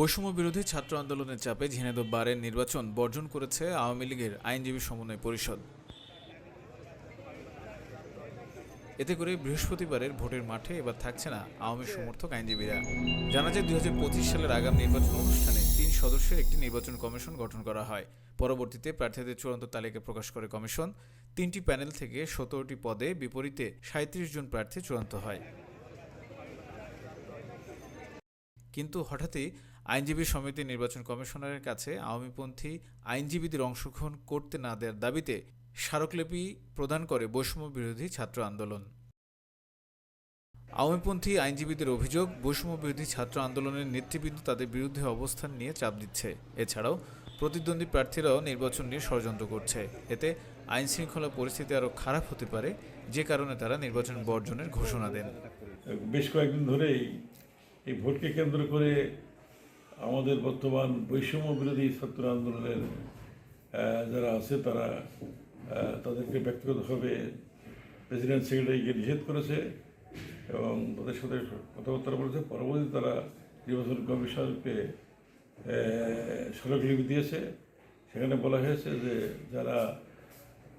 বৈষম্য বিরোধী ছাত্র আন্দোলনের চাপে ঝিনাইদহ বারের নির্বাচন বর্জন করেছে আওয়ামী লীগের আইনজীবী সমন্বয় পরিষদ। এতে করে বৃহস্পতিবারের ভোটের মাঠে এবার থাকছে না আওয়ামী সমর্থক আইনজীবীরা। জানা যায়, দুই সালের আগাম নির্বাচন অনুষ্ঠানে তিন সদস্যের একটি নির্বাচন কমিশন গঠন করা হয়। পরবর্তীতে প্রার্থীদের চূড়ান্ত তালিকা প্রকাশ করে কমিশন। তিনটি প্যানেল থেকে সতেরোটি পদে বিপরীতে সাঁত্রিশ জন প্রার্থী চূড়ান্ত হয়। কিন্তু হঠাৎই আইনজীবী সমিতি নির্বাচন কমিশনারের কাছে আওয়ামীপন্থী আইনজীবীদের অংশগ্রহণ করতে না দেওয়ার দাবিতে স্মারকলিপি প্রদান করে বৈষম্য বিরোধী ছাত্র আন্দোলন। আওয়ামীপন্থী আইনজীবীদের অভিযোগ, বৈষম্য বিরোধী ছাত্র আন্দোলনের নেতৃবৃন্দ তাদের বিরুদ্ধে অবস্থান নিয়ে চাপ দিচ্ছে। এছাড়াও প্রতিদ্বন্দ্বী প্রার্থীরাও নির্বাচন নিয়ে ষড়যন্ত্র করছে। এতে আইন শৃঙ্খলা পরিস্থিতি আরও খারাপ হতে পারে, যে কারণে তারা নির্বাচন বর্জনের ঘোষণা দেন। বেশ কয়েকদিন ধরেই এই ভোটকে কেন্দ্র করে আমাদের বর্তমান বৈষম্য বিরোধী ছাত্র আন্দোলনের যারা আছে তারা তাদেরকে ব্যক্তিগতভাবে প্রেসিডেন্ট সেক্রেটারিকে নিষেধ করেছে এবং তাদের সাথে কথাবার্তা বলেছে। পরবর্তী তারা নির্বাচন কমিশনকে স্মারকলিপি দিয়েছে। সেখানে বলা হয়েছে যে যারা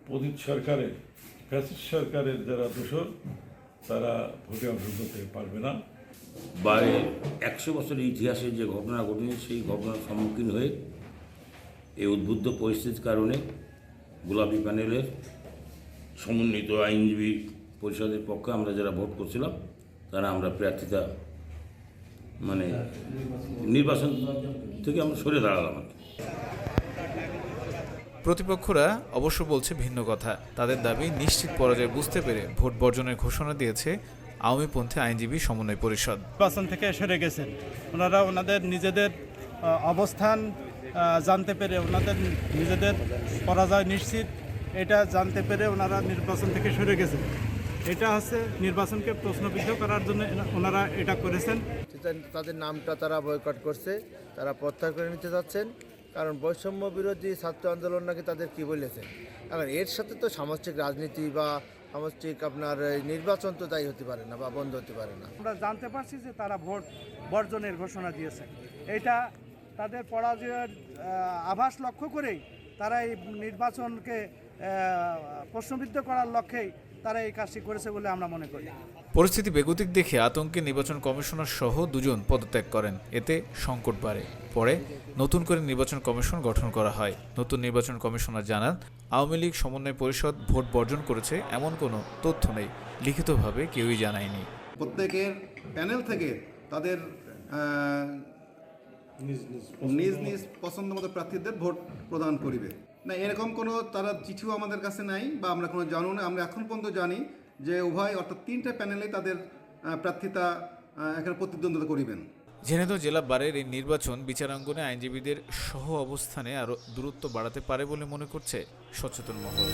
পতিত সরকারের ফ্যাসিস্ট সরকারের যারা দোষর, তারা ভোটে অংশগ্রহণ করতে পারবে না। বারে একশো বছরের ইতিহাসে যে ঘটনা ঘটেছে, সেই ঘটনার সম্মুখীন হয়ে এই উদ্বুদ্ধ পরিস্থিতির কারণে গোলাপি প্যানেলের সমন্বিত আইনজীবী পরিষদের পক্ষে আমরা যারা ভোট করছিলাম, তারা আমরা প্রার্থিতা মানে নির্বাচন থেকে আমরা সরে দাঁড়ালাম আর প্রতিপক্ষরা অবশ্য বলছে ভিন্ন কথা। তাদের দাবি, নিশ্চিত পরাজয় বুঝতে পেরে ভোট বর্জনের ঘোষণা দিয়েছে আওয়ামীপন্থী আইনজীবী সমন্বয় পরিষদ। নির্বাচন থেকে সরে গেছেন। ওনারা ওনাদের নিজেদের অবস্থান জানতে পেরে ওনাদের নিজেদের পরাজয় নিশ্চিত এটা জানতে পেরে ওনারা নির্বাচন থেকে সরে গেছেন। এটা হচ্ছে নির্বাচনকে প্রশ্নবিদ্ধ করার জন্য এনা- ওনারা এটা করেছেন। তাদের নামটা তারা বয়কট করছে তারা প্রত্যাহার করে নিতে যাচ্ছেন কারণ বৈষম্য বিরোধী ছাত্র আন্দোলন নাকি তাদের কি বলেছেন এখন এর সাথে তো সামাজিক রাজনীতি বা সামষ্টিক আপনার নির্বাচন তো তাই হতে পারে না বা বন্ধ হতে পারে না। আমরা জানতে পারছি যে তারা ভোট বর্জনের ঘোষণা দিয়েছে। এটা তাদের পরাজয়ের আভাস লক্ষ্য করেই তারা এই নির্বাচনকে প্রশ্নবিদ্ধ করার লক্ষ্যেই তারা এই কাজটি করেছে বলে আমরা মনে করি। পরিস্থিতি বেগতিক দেখে আতঙ্কে নির্বাচন কমিশনার সহ দুজন পদত্যাগ করেন। এতে সংকট বাড়ে। পরে নতুন করে নির্বাচন কমিশন গঠন করা হয়। নতুন নির্বাচন কমিশনার জানান আওয়ামী লীগ সমন্বয় পরিষদ ভোট বর্জন করেছে এমন কোনো তথ্য নেই। লিখিতভাবে কেউই জানায়নি। প্রত্যেকের প্যানেল থেকে তাদের নিজ নিজ পছন্দ মতো প্রার্থীদের ভোট প্রদান করিবে। না, এরকম কোনো তারা চিঠিও আমাদের কাছে নাই বা আমরা কোনো জানো না। আমরা এখন পর্যন্ত জানি যে উভয়, অর্থাৎ তিনটা প্যানেলে তাদের প্রার্থিতা এখানে প্রতিদ্বন্দ্বিতা করিবেন। ঝিনাইদহ জেলা বারের এই নির্বাচন বিচারাঙ্গনে আইনজীবীদের সহ অবস্থানে আরও দূরত্ব বাড়াতে পারে বলে মনে করছে সচেতন মহল।